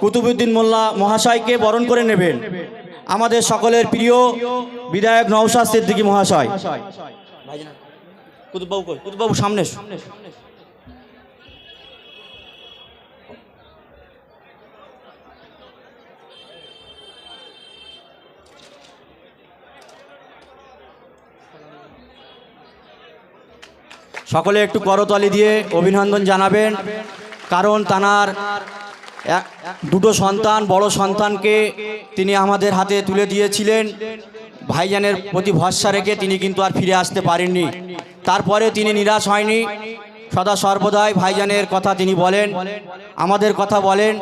কুতুবুদ্দিন মোল্লা মহাশয়কে বরণ করে নেবেন আমাদের সকলের প্রিয় বিধায়ক নওশাদ সিদ্দিকী মহাশয়। কুতুববাবু সামনে সকলে একটু করতালি দিয়ে অভিনন্দন জানাবেন, কারণ তানার দুটো সন্তান, বড় সন্তানকে তিনি আমাদের হাতে তুলে দিয়েছিলেন। ভাইজানের প্রতি ভরসা রেখে তিনি কিন্তু আর ফিরে আসতে পারেননি। তারপরে তিনি নিরাশ হয়নি। সদা সর্বদাই ভাইজানের কথা তিনি বলেন, আমাদের কথা বলেন।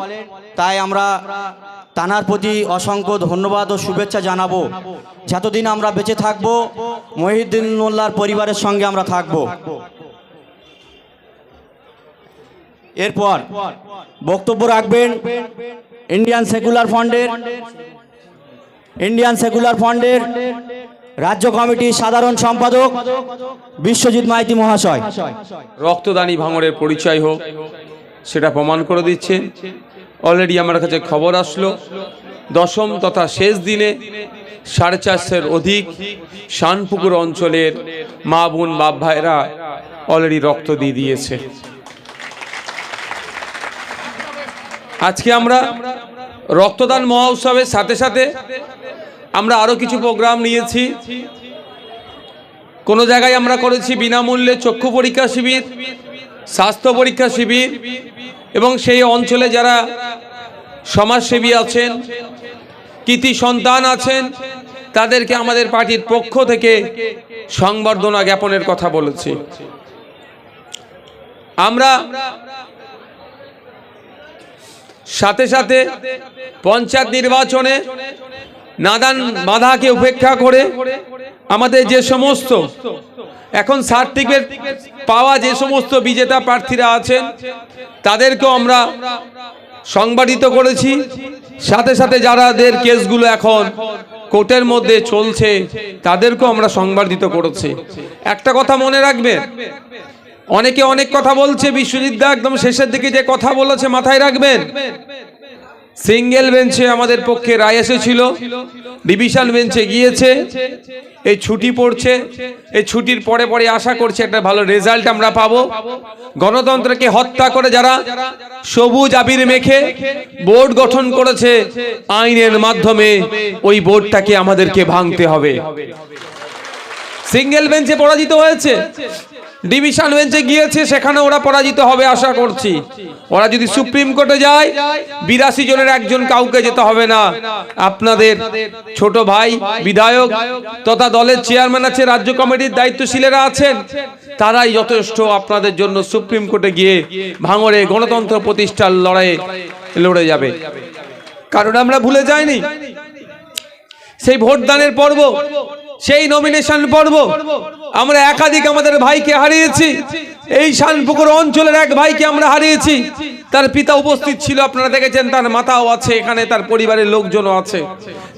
তাই আমরা তানার প্রতি অসংখ্য ধন্যবাদ ও শুভেচ্ছা জানাব। যতদিন আমরা বেঁচে থাকব, মহিউদ্দিন পরিবারের সঙ্গে আমরা থাকব। এরপর বক্তব্য রাখবেন ইন্ডিয়ান সেকুলার ফান্ডের, ইন্ডিয়ান সেকুলার ফান্ডের রাজ্য কমিটির সাধারণ সম্পাদক বিশ্বজিৎ মাইতি মহাশয়। রক্তদানী ভাঙড়ের পরিচয় হোক, সেটা প্রমাণ করে দিচ্ছে। অলরেডি আমার কাছে খবর আসলো, দশম তথা শেষ দিনে সাড়ে চারশের অধিক শানপুকুর অঞ্চলের মা বোন বাপ ভাইরা অলরেডি রক্ত দিয়ে দিয়েছে। আজকে আমরা রক্তদান মহোৎসবের সাথে সাথে আমরা আরও কিছু প্রোগ্রাম নিয়েছি। কোনো জায়গায় আমরা করেছি বিনামূল্যে চক্ষু পরীক্ষা শিবির, স্বাস্থ্য পরীক্ষা শিবির এবং সেই অঞ্চলে যারা সমাজসেবী আছেন, কৃতি সন্তান আছেন, তাদেরকে আমাদের পার্টির পক্ষ থেকে সংবর্ধনা জ্ঞাপনের কথা বলেছি। আমরা সাথে সাথে পঞ্চায়েত নির্বাচনে নাদান বাধাকে উপেক্ষা করে আমাদের যে সমস্ত এখন সার্টিফিকেট পাওয়া যে সমস্ত বিজেতা প্রার্থীরা আছেন, তাদেরকেও আমরা সংবাদিত করেছি। সাথে সাথে যারাদের কেসগুলো এখন কোর্টের মধ্যে চলছে, তাদেরকেও আমরা সংবাদিত করেছি। একটা কথা মনে রাখবেন অনেকে অনেক কথা বলছে, বিশ্বজিৎ দা একদম শেষের দিকে যে কথা বলেছে মাথায় রাখবেন। সিঙ্গেল বেঞ্চে আমাদের পক্ষে রায় এসেছিল ডিভিশন বেঞ্চে গিয়েছে, এই ছুটি পড়ছে, এই ছুটির পরে পরে আশা করছি একটা ভালো রেজাল্ট আমরা পাবো। গণতন্ত্রকে হত্যা করে যারা সবুজ আবির মেখে বোর্ড গঠন করেছে, আইনের মাধ্যমে ওই বোর্ডটাকে আমাদেরকে ভাঙতে হবে। সিঙ্গেল বেঞ্চে পরাজিত হয়েছে। ডিভিশন বেঞ্চে গিয়েছে, সেখানে ওরা পরাজিত হবে আশা করছি। ওরা যদি সুপ্রিম কোর্টে যায়, বিরাশি জনের একজন কাউকে যেতে হবে না। আপনাদের ছোট ভাই, বিধায়ক তথা দলের চেয়ারম্যান আছে, রাজ্য কমিটির দায়িত্বশীলেরা আছেন, তারাই যথেষ্ট আপনাদের জন্য সুপ্রিম কোর্টে গিয়ে ভাঙড়ে গণতন্ত্র প্রতিষ্ঠার লড়াইয়ে লড়ে যাবে। কারণ আমরা ভুলে যাইনি, সেই ভোটদানের পর্ব সেই নমিনেশন পর্ব আমরা একাধিক আমাদের ভাইকে হারিয়েছি। এই শানপুকুর অঞ্চলের এক ভাইকে আমরা হারিয়েছি। তার পিতা উপস্থিত ছিল, আপনারা দেখেছেন, তার মাতাও আছে এখানে, তার পরিবারের লোকজনও আছে।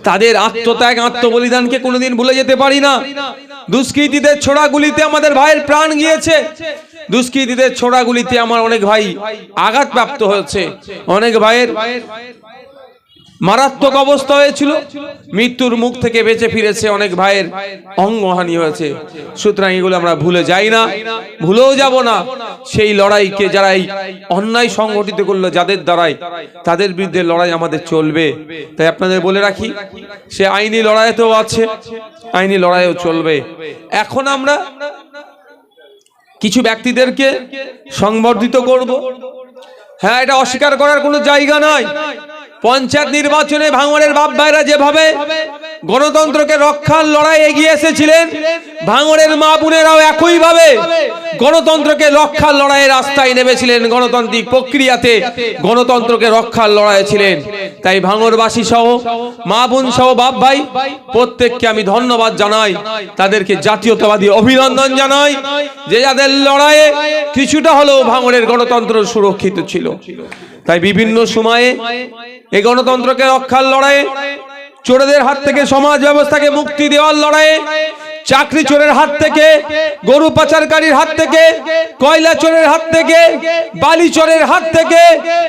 তাদের আত্মত্যাগ, আত্মবলিদানকে কোনোদিন ভুলে যেতে পারি না। দুষ্কৃতীদের ছোড়াগুলিতে আমাদের ভাইয়ের প্রাণ গিয়েছে। দুষ্কৃতীদের ছোড়াগুলিতে আমার অনেক ভাই আঘাতপ্রাপ্ত হয়েছে। অনেক ভাইয়ের মারাত্মক অবস্থা হয়েছিল। মৃত্যুর মুখ থেকে বেঁচে ফিরেছে অনেক ভাইয়ের অঙ্গহানি হয়েছে। সুতরাং এগুলো আমরা ভুলে যাই না, ভুলেও যাব না। সেই লড়াইকে যারাই অন্যায় সংগঠিত করল, যাদের দ্বারাই, তাদের বিরুদ্ধে লড়াই আমাদের চলবে। তাই আপনাদের বলে রাখি, সে আইনি লড়াইতেও আছে, আইনি লড়াইও চলবে। এখন আমরা কিছু ব্যক্তিদেরকে সংবর্ধিত করব। হ্যাঁ এটা অস্বীকার করার কোনো জায়গা নয় পঞ্চায়েত নির্বাচনে ভাঙড়ের বাপ ভাইরা যেভাবে গণতন্ত্রকে রক্ষার লড়াই এগিয়ে এসেছিলেন, ভাঙড়ের মা বোনেরাও একইভাবে গণতন্ত্রকে রক্ষার লড়াইয়ে রাস্তায় নেমেছিলেন, গণতান্ত্রিক প্রক্রিয়াতে গণতন্ত্রকে রক্ষার লড়াই ছিলেন। তাই ভাঙড়বাসী সহ, মা বোন সহ, বাপ ভাই, প্রত্যেককে আমি ধন্যবাদ জানাই, তাদেরকে জাতীয়তাবাদী অভিনন্দন জানাই, যে যাদের লড়াইয়ে কিছুটা হলেও ভাঙড়ের গণতন্ত্র সুরক্ষিত ছিল। তাই বিভিন্ন সময়ে এই গণতন্ত্রকে রক্ষার লড়াইয়ে চোরেদের হাত থেকে সমাজ ব্যবস্থাকে মুক্তি দেওয়ার লড়াইয়ে চাকরি চোরের হাত থেকে, গরু পাচারকারীর হাত থেকে, কয়লা চোরের হাত থেকে, বালি চোরের হাত থেকে,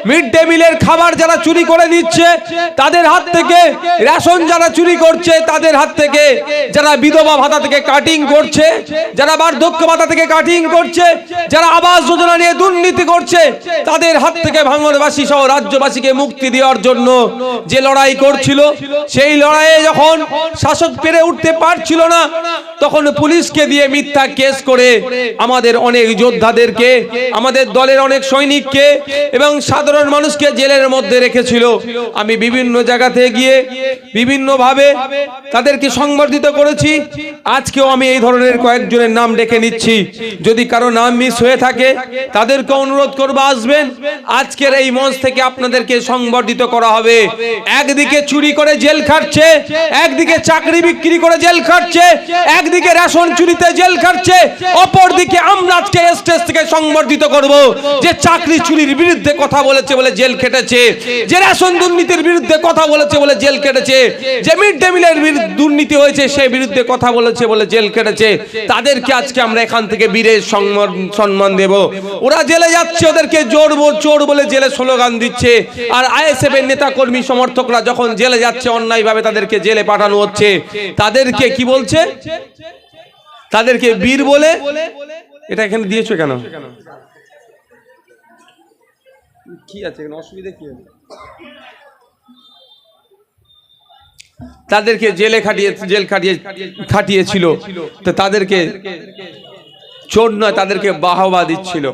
মিড ডে মিলের খাবার যারা চুরি করে দিচ্ছে, তাদের হাত থেকে, রেশন যারা চুরি করছে, তাদের হাত থেকে, যারা বিধবা ভাতা থেকে কাটিং করছে, যারা বার্ধক্য ভাতা থেকে কাটিং করছে, যারা আবাস যোজনা নিয়ে দুর্নীতি করছে, তাদের হাত থেকে ভাঙনবাসী সহ রাজ্যবাসীকে মুক্তি দেওয়ার জন্য যে লড়াই করছিল, সেই লড়াইয়ে যখন শাসক পেরে উঠতে পারছিল না তখন পুলিশকে দিয়ে মিথ্যা কেস করে আমাদের অনেক যোদ্ধাদেরকে, আমাদের দলের অনেক সৈনিককে এবং সাধারণ মানুষকে জেলের মধ্যে রেখেছিল। আমি বিভিন্ন জায়গাতে গিয়ে বিভিন্নভাবে তাদেরকে সংবর্ধিত করেছি। আজকেও আমি এই ধরনের কয়েকজনের নাম ডেকে নিচ্ছি। যদি কারও নাম মিস হয়ে থাকে, তাদেরকে অনুরোধ করব, আসবেন। আজকের এই মঞ্চ থেকে আপনাদেরকে সংবর্ধিত করা হবে। একদিকে চুরি করে জেল খাটছে, একদিকে চাকরি বিক্রি করে জেল খাটছে একদিকে রেশন চুরিতে জেল খাটছে, অপরদিকে আমরা আজকে স্টেজ থেকে সংবর্ধিত করব। যে চাকরি চুরির বিরুদ্ধে কথা বলেছে বলে জেল খেটেছে, যে রেশন দুর্নীতির বিরুদ্ধে কথা বলেছে বলে জেল কেটেছে যে মিড ডে মিলের দুর্নীতি হয়েছে সেই বিরুদ্ধে কথা বলেছে বলে জেল কেটেছে তাদেরকে আজকে আমরা এখান থেকে বীরের সম্মান- দেব। ওরা জেলে যাচ্ছে, ওদেরকে জোর চোর বলে জেলে স্লোগান দিচ্ছে। আর আইএসএফ এর নেতা কর্মী সমর্থকরা যখন জেলে যাচ্ছে, অন্যায়ভাবে তাদেরকে জেলে পাঠানো হচ্ছে। তাদেরকে কি বলছে? তাদেরকে বীর বলে এটা এখানে দিয়েছ কেন? কি আছে এখানে? অসুবিধা কি আছে? তাদেরকে জেলে খাটিয়ে জেল খাটিয়ে খাটিয়েছিল। তো তাদেরকে চোর নয় তাদেরকে বাহবা দিচ্ছিল।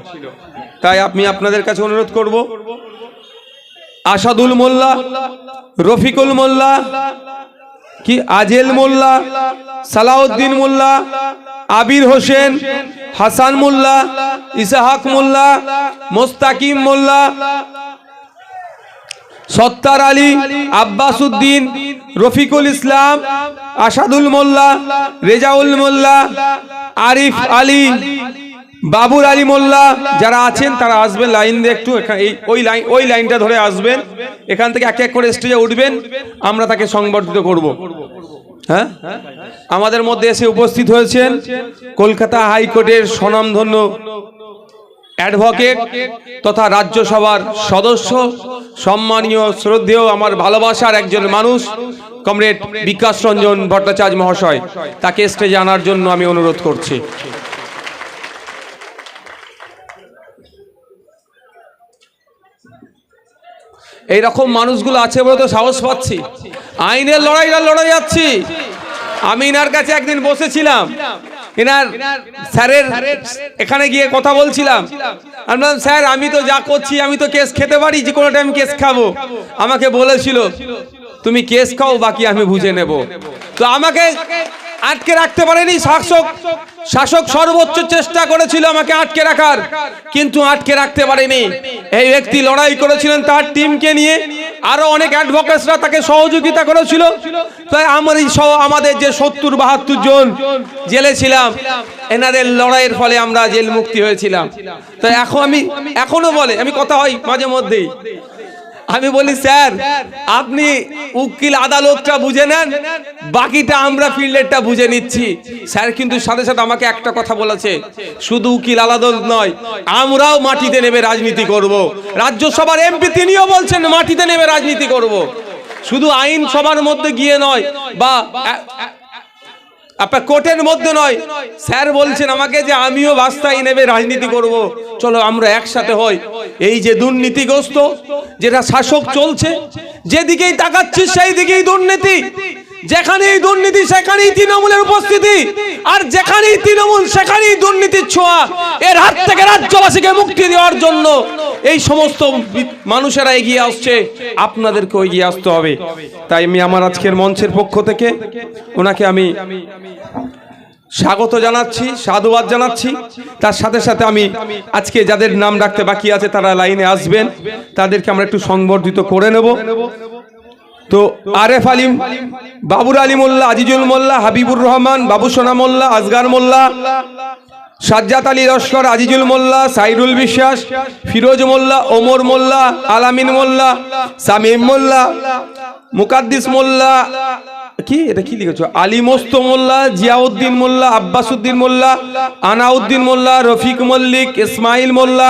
তাই আমি আপনাদের কাছে অনুরোধ করব। আসাদুল মোল্লা রফিকুল মোল্লা কি আজেল মোল্লা সালাউদ্দিন মোল্লা, আবির হোসেন, হাসান মোল্লা, ইসাহাক মোল্লা, মোস্তাকিম মোল্লা, সত্তার আলী, আব্বাস উদ্দিন, রফিকুল ইসলাম, আসাদুল মোল্লা, রেজাউল মোল্লা, আরিফ আলী বাবুর আলী মোল্লা, যারা আছেন তারা আসবেন লাইন দিয়ে একটু ওই লাইন ওই লাইনটা ধরে আসবেন। এখান থেকে এক এক করে স্টেজে উঠবেন। আমরা তাকে সংবর্ধিত করব। হ্যাঁ? আমাদের মধ্যে এসে উপস্থিত হয়েছেন কলকাতা হাইকোর্টের স্বনামধন্য অ্যাডভোকেট তথা রাজ্যসভার সদস্য, সম্মানীয়, শ্রদ্ধেয়, আমার ভালোবাসার একজন মানুষ, কমরেড বিকাশ রঞ্জন ভট্টাচার্য মহাশয়। তাকে স্টেজে আনার জন্য আমি অনুরোধ করছি। এই রকম মানুষগুলো আছে বলে তো সাহস পাচ্ছি। আইনের লড়াইটা লড়াই যাচ্ছি। আমি ইনার কাছে একদিন বসেছিলাম। এনার স্যারের এখানে গিয়ে কথা বলছিলাম। আমি বললাম, স্যার, আমি তো যা করছি, আমি তো কেস খেতে পারি, যে কোনো টাইম কেস খাব। আমাকে বলেছিল, তুমি কেস খাও, বাকি আমি বুঝে নেব। তো আমাকে আটকে রাখতে পারেনি শাসক। শাসক সর্বোচ্চ চেষ্টা করেছিল আমাকে আটকে রাখার, কিন্তু আটকে রাখতে পারেনি। এই ব্যক্তি লড়াই করেছিলেন তার টিমকে নিয়ে। আরও অনেক অ্যাডভোকেটসরা তাকে সহযোগিতা করেছিল। তাই আমার সহ আমাদের যে সত্তর বাহাত্তর জন জেলে ছিলাম, এনাদের লড়াইয়ের ফলে আমরা জেল মুক্তি হয়েছিলাম। তো এখন আমি এখনও বলে আমি কথা হয় মাঝে মধ্যেই। আমি বলি, স্যার, আপনি উকিল আদালতটা বুঝে নেন। বাকিটা আমরা ফিল্ডেরটা বুঝে নিচ্ছি। স্যার কিন্তু সাথে সাথে আমাকে একটা কথা বলেছে, শুধু উকিল আদালত নয়, আমরাও মাটিতে নেমে রাজনীতি করব। রাজ্যসভার এমপি তিনিও বলছেন, মাটিতে নেমে রাজনীতি করব। শুধু আইন সবার মধ্যে গিয়ে নয়, বা আপনার কোর্টের মধ্যে নয়। স্যার বলছেন আমাকে যে আমিও বাস্তায় নেবে রাজনীতি করব। চলো, আমরা একসাথে হই। এই যে দুর্নীতিগ্রস্ত, যেটা শাসক চলছে, যেদিকেই তাকাচ্ছি সেই দিকেই দুর্নীতি। যেখানেই দুর্নীতি, সেখানেই তৃণমূলের উপস্থিতি। আর যেখানেই তৃণমূল, সেখানেই দুর্নীতির ছোঁয়া। এর হাত থেকে রাজ্যবাসীকে মুক্তি দেওয়ার জন্য এই সমস্ত মানুষেরা এগিয়ে আসছে। আপনাদেরকেও এগিয়ে আসতে হবে। তাই আমি আমার আজকের মঞ্চের পক্ষ থেকে ওনাকে আমি স্বাগত জানাচ্ছি, সাধুবাদ জানাচ্ছি। তার সাথে সাথে আমি আজকে যাদের নাম ডাকতে বাকি আছে, তারা লাইনে আসবেন। তাদেরকে আমরা একটু সংবর্ধিত করে নেব। তো আরেফ আলিম, বাবুর আলী মোল্লা, আজিজুল মোল্লা, হাবিবুর রহমান, বাবু সোনা মোল্লা, আজগার মোল্লা, সাজ্জাদ আলী লস্কর, আজিজুল মোল্লা, সাইরুল বিশ্বাস, ফিরোজ মোল্লা, ওমর মোল্লা, আলামিন মোল্লা, সামিম মোল্লা, মুকাদ্দিস মোল্লা কি? এটা কি লিখেছো? আলী মোস্ত মোল্লা, জিয়াউদ্দিন মোল্লা আব্বাসউদ্দিন মোল্লা, আনাউদ্দিন মোল্লা, রফিক মল্লিক, ইসমাইল মোল্লা,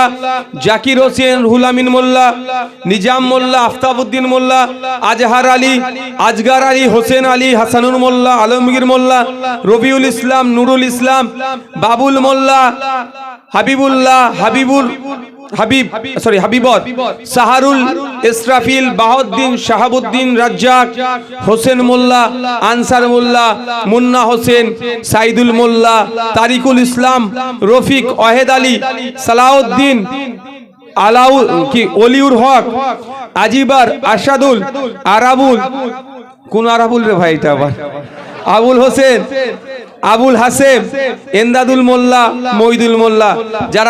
জাকির হোসেন, রুহুল আমিন মোল্লা, নিজাম মোল্লা আফতাবউদ্দিন মোল্লা, আজহার আলী, আজগার আলী, হোসেন আলী, হাসানুর মোল্লা, আলমগীর মোল্লা, রবিউল ইসলাম, নুরুল ইসলাম, বাবুল মোল্লা, হাবিবুল্লাহ, হাবিবুল হাবিব সরি হাবিবত, সাহারুল ইসরাফিল, বাহদ্দিন, শাহাবুদ্দিন, রাজ্জাক, হোসেন মোল্লা, আনসার মোল্লা, মুন্না হোসেন, সাইদুল মোল্লা, তারিকুল ইসলাম, রফিক ওয়াহেদ আলী, সালাউদ্দিন, আলাউ, কি, অলিউর হক, আজিবার, আসাদুল, আরাবুল, কোন আরাবুল রে ভাই এটা আবার? আবুল হোসেন, আবুল হাসেম, এন্দাদুল মোল্লা মইদুল মোল্লা, যারা